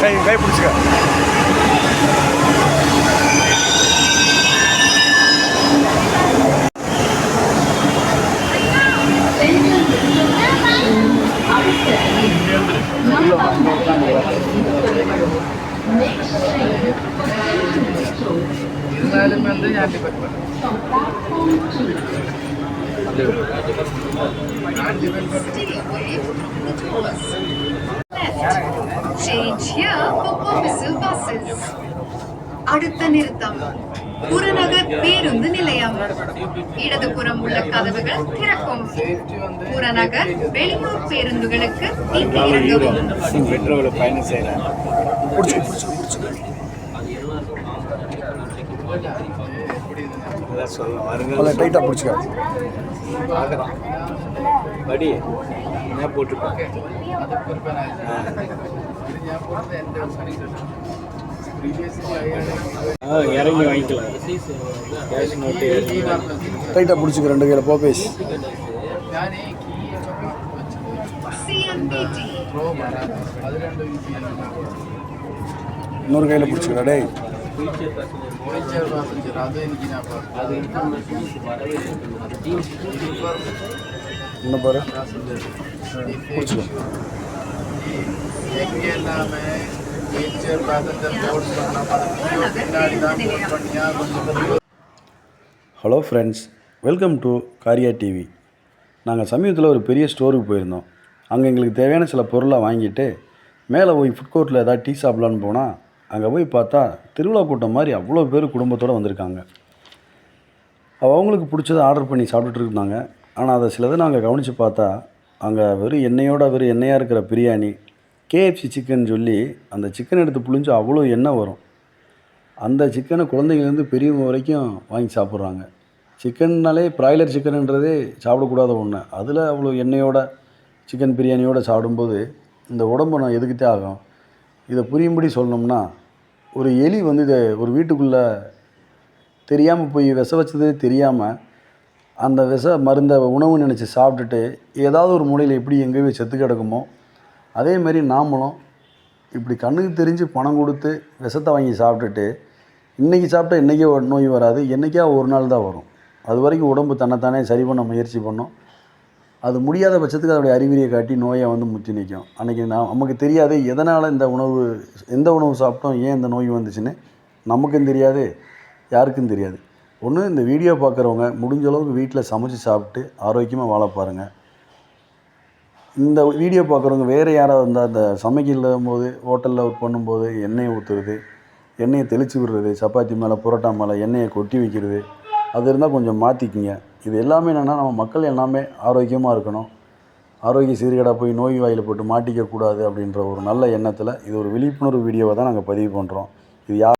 കൈ കൈ പിടിച്ചുക ഇരുന്നാലും എന്ത് ഞാൻ പറ്റും Stay away from the tourists. பார்கள் அடுத்த நிறுத்தம். புறநகர் பேருந்து நிலையம். இடதுபுறம் உள்ள கதவுகள் திறக்கும். புறநகர் வெளியூர் பேருந்துகளுக்கு பயணம் செய்யலாம் படி. இறங்கி வாங்கிக்கலாம் பிடிச்சிக்க ரெண்டு கையில் போபேஸ் இன்னொரு கையில் பிடிச்சிக்கிறா டே இன்னும் பாரு. பிடிச்சிக்கலாம் பேசஞ்சர் போர்ட் பண்ணலாம் பின்னாடி தான் போர்ட் பண்ணியா கொஞ்சம் hello friends welcome to Kaariya TV நாங்கள் சமீபத்தில் ஒரு பெரிய ஸ்டோருக்கு போயிருந்தோம். அங்கே எங்களுக்கு தேவையான சில பொருளை வாங்கிட்டு மேலே போய் ஃபுட் கோர்ட்டில் ஏதாவது டீ சாப்பிட்லான்னு போனால் அங்கே போய் பார்த்தா திருவிழா கூட்டம் மாதிரி அவ்வளோ பேர் குடும்பத்தோடு வந்திருக்காங்க. அவங்களுக்கு பிடிச்சதை ஆர்டர் பண்ணி சாப்பிட்டுட்டு இருந்தாங்க. ஆனால் அதை சிலதை நாங்கள் கவனித்து பார்த்தா அங்கே வெறும் எண்ணெயோட வெறும் எண்ணெயாக இருக்கிற பிரியாணி கேஎஃப்சி சிக்கன் சொல்லி அந்த சிக்கன் எடுத்து புழிஞ்சு அவ்வளோ எண்ணெய் வரும். அந்த சிக்கனை குழந்தைங்கலேருந்து பெரியவங்க வரைக்கும் வாங்கி சாப்பிட்றாங்க. சிக்கன்னாலே ப்ராய்லர் சிக்கன்ன்றதே சாப்பிடக்கூடாத ஒன்று அதில் அவ்வளோ எண்ணெயோட சிக்கன் பிரியாணியோடு சாப்பிடும்போது இந்த உடம்பு நான் எதுக்கிட்டே ஆகும்? இதை புரியும்படி சொல்லணும்னா ஒரு எலி வந்து இதை ஒரு வீட்டுக்குள்ளே தெரியாமல் போய் விச வச்சது தெரியாமல் அந்த விஷ மருந்தை உணவு நினச்சி சாப்பிட்டுட்டு ஏதாவது ஒரு மூலையில் எப்படி எங்கேயோ செத்து கிடக்குமோ அதேமாரி நாமளும் இப்படி கண்ணுக்கு தெரிஞ்சு பணம் கொடுத்து விஷத்தை வாங்கி சாப்பிட்டுட்டு இன்றைக்கி சாப்பிட்டா இன்றைக்கே ஒரு நோய் வராது என்றைக்கா ஒரு நாள் தான் வரும். அது வரைக்கும் உடம்பு தன்னைத்தானே சரி பண்ண முயற்சி பண்ணும். அது முடியாத பட்சத்துக்கு அதோடைய அறிகுறியை காட்டி நோயை வந்து முற்றி நிற்கும் அன்றைக்கி நான் நமக்கு தெரியாது எதனால் இந்த உணவு எந்த உணவு சாப்பிட்டோம் ஏன் இந்த நோய் வந்துச்சுன்னு நமக்கும் தெரியாது யாருக்கும் தெரியாது. ஒன்று இந்த வீடியோ பார்க்குறவங்க முடிஞ்ச அளவுக்கு வீட்டில் சமைச்சு சாப்பிட்டு ஆரோக்கியமாக வாழ பாருங்கள் இந்த வீடியோ பார்க்குறவங்க வேறு யாராவது இருந்தால் அந்த சமைக்கும் போது ஹோட்டலில் ஒர்க் பண்ணும்போது எண்ணெயை ஊற்றுறது எண்ணெயை தெளித்து விடுறது சப்பாத்தி மேலே புரோட்டா மேலே எண்ணெயை கொட்டி வைக்கிறது. அது இருந்தால் கொஞ்சம் மாற்றிக்கிங்க இது எல்லாமே என்னென்னா நம்ம மக்கள் எல்லாமே ஆரோக்கியமாக இருக்கணும். ஆரோக்கிய சீர்கேடாக போய் நோய் வாயில் போட்டு மாட்டிக்கக்கூடாது அப்படின்ற ஒரு நல்ல எண்ணத்தில் இது ஒரு விழிப்புணர்வு வீடியோவை தான் நாங்கள் பதிவு பண்ணுறோம் இது யார்